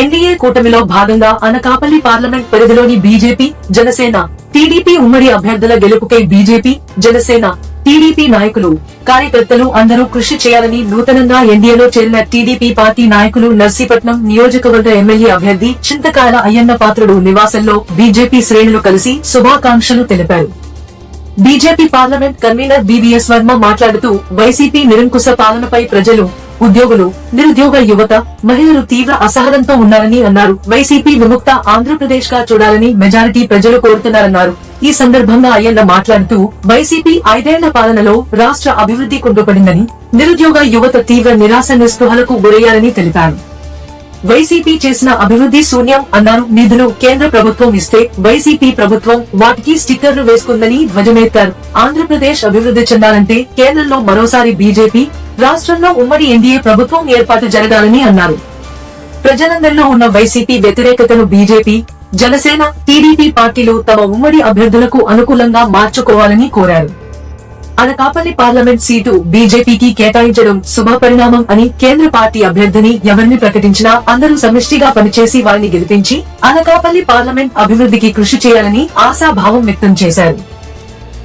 NDA కూటమిలో భాగంగా Anakapalli parliament పరిధిలోని బీజేపీ జనసేన టీడీపీ ఉమ్మడి అభ్యర్థుల గెలుపుకై బీజేపీ జనసేన టీడీపీ నాయకులు కార్యకర్తలు అందరూ కృషి చేయాలని నూతనంగా ఎన్డీఏలో చేరిన టీడీపీ పార్టీ నాయకులు నర్సీపట్నం నియోజకవర్గ ఎమ్మెల్యే అభ్యర్థి చింతకాయల అయ్యన్న పాత్రుడు నివాసంలో బీజేపీ శ్రేణులు కలిసి శుభాకాంక్షలు తెలిపారు. BJP parliament convener BVS Varma మాట్లాడుతూ వైసీపీ నిరంకుశ పాలనపై ప్రజలు ఉద్యోగులు నిరుద్యోగ యువత మహిళలు తీవ్ర అసహనంతో ఉన్నారని అన్నారు. వైసీపీ విముక్త ఆంధ్రప్రదేశ్గా చూడాలని మెజారిటీ ప్రజలు కోరుతున్నారన్నారు. ఈ సందర్భంగా అయ్యన్న మాట్లాడుతూ వైసీపీ ఐదేళ్ళ పాలనలో రాష్ట్ర అభివృద్ధి కుంటుపడిందని నిరుద్యోగ యువత తీవ్ర నిరాశ నిస్పృహలకు గురయ్యారని తెలిపారు. వైసీపీ చేసిన అభివృద్ధి శూన్యం అన్నారు. నిధులు కేంద్ర ప్రభుత్వం ఇస్తే వైసీపీ ప్రభుత్వం వాటికి స్టిక్కర్లు వేసుకుందని ధ్వజమెత్తారు. ఆంధ్రప్రదేశ్ అభివృద్ధి చెందాలంటే కేంద్రంలో మరోసారి బీజేపీ రాష్ట్రంలో ఉమ్మడి ఎన్డీఏ ప్రభుత్వం ఏర్పాటు జరగాలని అన్నారు. ప్రజలందరిలో ఉన్న వైసీపీ వ్యతిరేకతను బీజేపీ జనసేన టీడీపీ పార్టీలు తమ ఉమ్మడి అభ్యర్థులకు అనుకూలంగా మార్చుకోవాలని కోరారు. అనకాపల్లి పార్లమెంట్ సీటు బీజేపీకి కేటాయించడం శుభ పరిణామం అని కేంద్ర పార్టీ అభ్యర్థిని ఎవరిని ప్రకటించినా అందరూ సమిష్టిగా పనిచేసి వారిని గెలిపించి అనకాపల్లి పార్లమెంట్ అభివృద్ధికి కృషి చేయాలని ఆశాభావం వ్యక్తం చేశారు.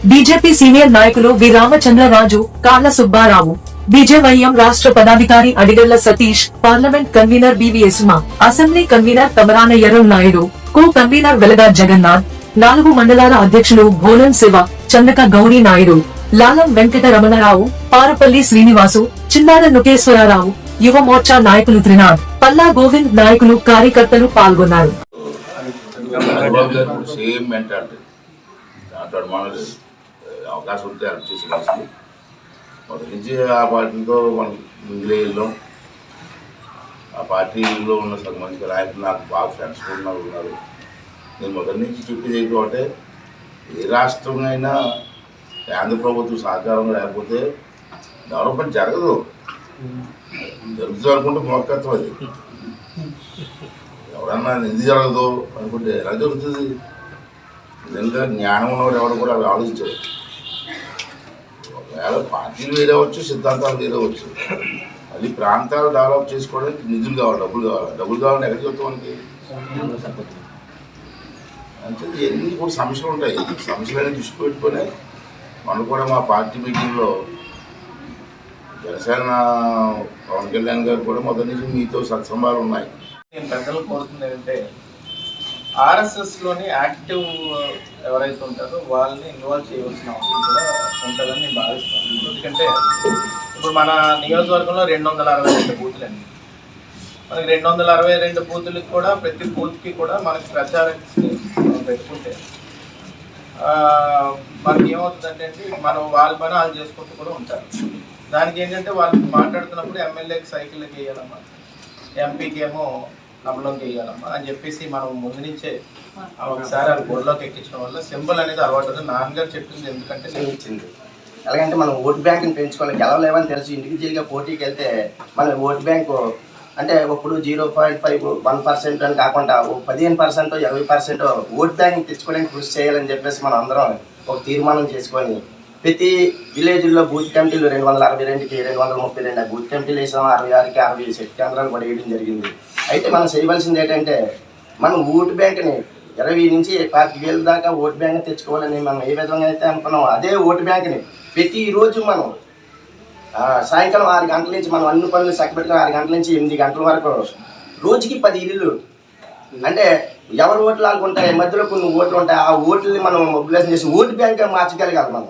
బీజేపీ సీనియర్ నాయకులు వి రామచంద్రరాజు కాళ్ళ సుబ్బారావు బీజేవైఎం రాష్ట్ర పదాధికారి Adigalla Satish parliament convener BVS Uma assembly convener Tamarana Erram Naidu co convener Velaga Jagannath నాలుగు మండలాల అధ్యక్షులు భోలం శివ చందక గౌరీ నాయుడు లాలం వెంకట రమణరావు పారపల్లి శ్రీనివాసు చిన్నార నుకేశ్వరరావు యువ మోర్చా నాయకులు త్రినాథ్ పల్లా గోవింద్ నాయకులు కార్యకర్తలు పాల్గొన్నారు. అవకాశం ఉంటే చేసి మొదటి నుంచి ఆ పార్టీతో మనం ముందులే వెళ్ళాం ఆ పార్టీలో ఉన్న మంచి నాయకులు నాకు బాగా ఫ్రెండ్స్ కూడా ఉన్నారు నేను మొదటి నుంచి చెప్పేది ఏంటో ఏ రాష్ట్రం అయినా కేంద్ర ప్రభుత్వం సహకారం లేకపోతే డెవలప్మెంట్ జరగదు. జరుగుతుంది అనుకుంటే మోకత్వం అది. ఎవరన్నా ఎందుకు జరగదు అనుకుంటే ఎలా జరుగుతుంది? నిజంగా జ్ఞానం ఉన్నవాడు ఎవరు కూడా అవి ఆలోచించరు. ఒకవేళ పార్టీలు వేరే సిద్ధాంతాలు వేరే అది ప్రాంతాలు డెవలప్ చేసుకోవడానికి నిధులు కావాలి డబ్బులు కావాలి. డబ్బులు కావాలని ఎక్కడికి వస్తాం మనకి? అంటే ఎన్ని కూడా సమస్యలు ఉంటాయి. సమస్యలన్నీ దృష్టి పెట్టుకొని మనం కూడా మా పార్టీ మీటింగ్లో జనసేన పవన్ కళ్యాణ్ గారు కూడా మొదటి నుంచి మీతో సత్సంభాలు ఉన్నాయి. నేను ప్రజలు కోరుతుంది ఏంటంటే ఆర్ఎస్ఎస్లోని యాక్టివ్ ఎవరైతే ఉంటారో వాళ్ళని ఇన్వాల్వ్ చేయవలసిన అవసరం కూడా ఉంటుందని నేను భావిస్తాను ఎందుకంటే ఇప్పుడు మన నియోజకవర్గంలో రెండు వందల అరవై రెండు బూతులు అండి మనకి రెండు వందల అరవై రెండు బూతులకు కూడా ప్రతి బూత్కి కూడా మనకి ప్రచారం పెట్టుకుంటే మనకి ఏమవుతుందంటే అండి మనం వాళ్ళ పని వాళ్ళు చేసుకుంటూ కూడా ఉంటారు. దానికి ఏంటంటే వాళ్ళు మాట్లాడుతున్నప్పుడు ఎమ్మెల్యేకి సైకిల్కి వేయాలన్నమాట ఎంపీకి ఏమో అమలంకి వేయాలమ్మా అని చెప్పేసి మనం ముందు నుంచే ఒకసారి ఆ బోర్డులోకి ఎక్కించడం వల్ల సింబల్ అనేది అలవాటు నాన్నగారు చెప్పింది ఎందుకంటే ఇచ్చింది ఎలాగంటే మనం ఓటు బ్యాంకుని పెంచుకోవాలి. గెలవలేమని తెలుసు. ఇండివిజువల్గా పోటీకి వెళ్తే మన ఓటు బ్యాంకు అంటే ఇప్పుడు zero point five one percent అని కాకుండా ఓ పదిహేను పర్సెంట్ ఇరవై పర్సెంట్ ఓట్ బ్యాంక్ తెచ్చుకోవడానికి కృషి చేయాలని చెప్పేసి మనం అందరం ఒక తీర్మానం చేసుకొని ప్రతి విలేజ్లో బూత్ కమిటీలు రెండు వందల అరవై రెండుకి రెండు వందల ముప్పై రెండు బూత్ కమిటీలు వేసాం అరవై ఆరుకి అరవై శక్తి కేంద్రాలు కూడా వేయడం జరిగింది. అయితే మనం చేయవలసింది ఏంటంటే మనం ఓటు బ్యాంక్ని ఇరవై నుంచి పాతిక వేల దాకా ఓటు బ్యాంక్ తెచ్చుకోవాలని మనం ఏ విధంగా అయితే అనుకున్నాం అదే ఓటు బ్యాంక్ని ప్రతిరోజు మనం సాయంకాలం ఆరు గంటల నుంచి మనం అన్ని పనులు చక్కబెట్టుకుని ఆరు గంటల నుంచి ఎనిమిది గంటల వరకు రోజుకి పది ఇల్లులు అంటే ఎవరు ఓట్లు ఆడుకుంటాయి మధ్యలో కొన్ని ఓట్లు ఉంటాయి. ఆ ఓట్లని మనం మొబిలైజేషన్ చేసి ఓటు బ్యాంక్ మార్చగలగాలి మనం.